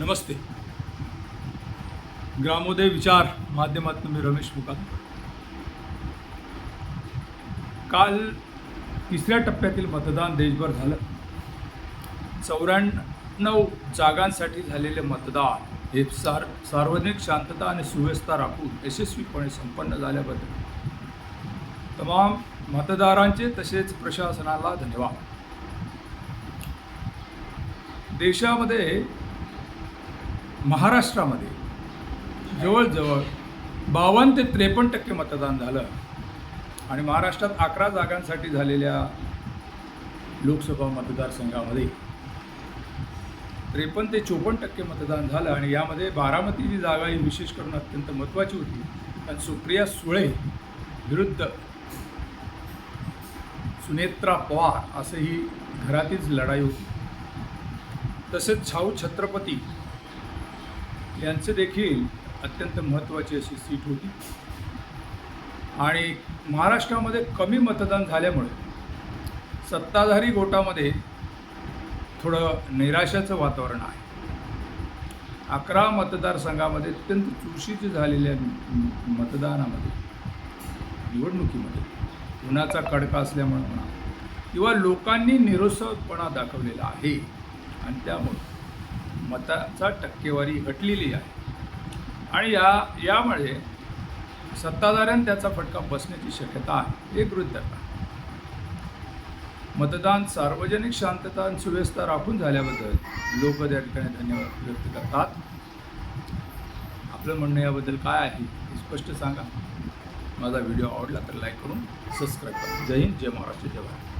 नमस्ते. ग्रामोदय विचार माध्यमातून मी रमेश मुकात काल तिसऱ्या टप्प्यातील मतदान देशभर झालं. चौऱ्याण्णव जागांसाठी झालेले मतदान हे सार सार्वजनिक शांतता आणि सुव्यवस्था राखून यशस्वीपणे संपन्न झाल्याबद्दल तमाम मतदारांचे तसेच प्रशासनाला धन्यवाद. देशामध्ये महाराष्ट्रामध्ये जवळजवळ बावन्न ते त्रेपन्न टक्के मतदान झालं. आणि महाराष्ट्रात अकरा जागांसाठी झालेल्या लोकसभा मतदारसंघामध्ये त्रेपन्न ते चोपन्न टक्के मतदान झालं आणि यामध्ये बारामती जी जागा ही विशेष करून अत्यंत महत्त्वाची होती. कारण सुप्रिया सुळे विरुद्ध सुनेत्रा पवार असं ही घरातीच लढाई होती. तसेच छाऊ छत्रपती यांचं देखील अत्यंत महत्त्वाची अशी सीट होती. आणि महाराष्ट्रामध्ये कमी मतदान झाल्यामुळे सत्ताधारी गोटामध्ये थोडं निराशाचं वातावरण आहे. अकरा मतदारसंघामध्ये अत्यंत चुरशीचे झालेल्या मतदानामध्ये निवडणुकीमध्ये उन्हाचा कडका असल्यामुळे म्हणा किंवा लोकांनी निरुत्साहपणा दाखवलेला आहे. आणि त्यामुळे मताचा टक्केवारी घटलेली आहे. आणि या यामुळे सत्ताधाऱ्यांना त्याचा फटका बसण्याची शक्यता आहे. हे गृहीत धरला मतदान सार्वजनिक शांतता आणि सुव्यवस्था राखून झाल्याबद्दल लोक त्या ठिकाणी धन्यवाद व्यक्त करतात. आपलं म्हणणं याबद्दल काय आहे हे स्पष्ट सांगा. माझा व्हिडिओ आवडला तर लाईक करून सबस्क्राईब करा. जय हिंद जय महाराष्ट्र जय भारत.